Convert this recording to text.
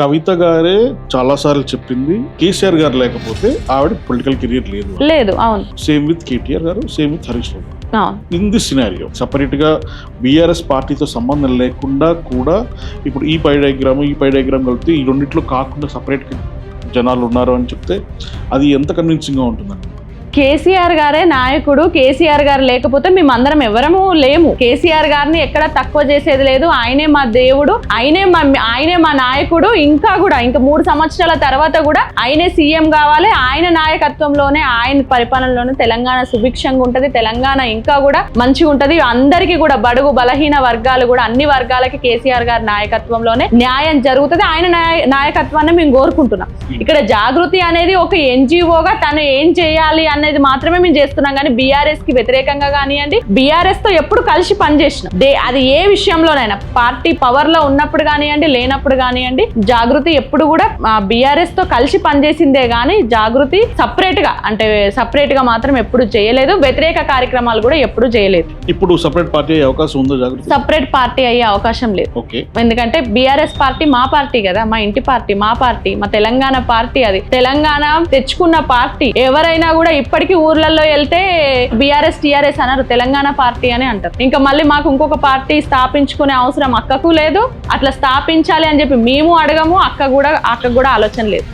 కవిత గారే చాలాసార్లు చెప్పింది కేసీఆర్ గారు లేకపోతే ఆవిడ పొలిటికల్ కెరీర్ లేదు లేదు అవును. Same with KTR garu same with Harish Rao in the scenario సపరేట్గా బీఆర్ఎస్ పార్టీతో సంబంధం లేకుండా కూడా ఇప్పుడు ఈ పై డయాగ్రామ్ ఈ పై డయాగ్రామ్ కలిపితే ఈ రెండిట్లో కాకుండా సపరేట్గా జనాలు ఉన్నారు అని చెప్తే అది ఎంత కన్విన్సింగ్గా ఉంటుందండి? కేసీఆర్ గారే నాయకుడు కేసీఆర్ గారు లేకపోతే మేమందరం ఎవరము లేము. కేసీఆర్ గారిని ఎక్కడ తక్కువ చేసేది లేదు. ఆయనే మా దేవుడు ఆయనే మా ఆయనే మా నాయకుడు. ఇంకా కూడా ఇంకా మూడు సంవత్సరాల తర్వాత కూడా ఆయనే సీఎం కావాలి. ఆయన నాయకత్వంలోనే ఆయన పరిపాలనలోనే తెలంగాణ సుభిక్షంగా ఉంటది. తెలంగాణ ఇంకా కూడా మంచిగా ఉంటది. అందరికీ కూడా బడుగు బలహీన వర్గాలు కూడా అన్ని వర్గాలకి కేసీఆర్ గారి నాయకత్వంలోనే న్యాయం జరుగుతుంది. ఆయన నాయకత్వాన్ని మేము కోరుకుంటున్నాం. ఇక్కడ జాగృతి అనేది ఒక ఎన్జిఓగా తను ఏం చేయాలి అనేది మాత్రమే మేము చేస్తున్నాం. కానీ బీఆర్ఎస్కి వ్యతిరేకంగా కానివ్వండి బీఆర్ఎస్తో ఎప్పుడు కలిసి పనిచేసినాం దే అది ఏ విషయంలోనైనా పార్టీ పవర్లో ఉన్నప్పుడు కానివ్వండి లేనప్పుడు కానివ్వండి జాగృతి ఎప్పుడు కూడా బీఆర్ఎస్తో కలిసి పనిచేసిందే గానీ జాగృతి సపరేట్గా అంటే సపరేట్గా మాత్రం ఎప్పుడు చేయలేదు. వ్యతిరేక కార్యక్రమాలు కూడా ఎప్పుడు చేయలేదు. ఇప్పుడు సపరేట్ పార్టీ అయ్యే అవకాశం ఉందో జాగ్రత్త సపరేట్ పార్టీ అయ్యే అవకాశం లేదు. ఎందుకంటే బీఆర్ఎస్ పార్టీ మా పార్టీ కదా మా ఇంటి పార్టీ మా పార్టీ మా తెలంగాణ పార్టీ అది. తెలంగాణ తెచ్చుకున్న పార్టీ ఎవరైనా కూడా ఇప్పటికీ ఊర్లలో వెళ్తే బీఆర్ఎస్ టీఆర్ఎస్ అన్నారు తెలంగాణ పార్టీ అని అంటారు. ఇంకా మళ్ళీ మాకు ఇంకొక పార్టీ స్థాపించుకునే అవసరం అక్కకు లేదు. అట్లా స్థాపించాలి అని చెప్పి మేము అడగము అక్క కూడా అక్క కూడా ఆలోచన లేదు.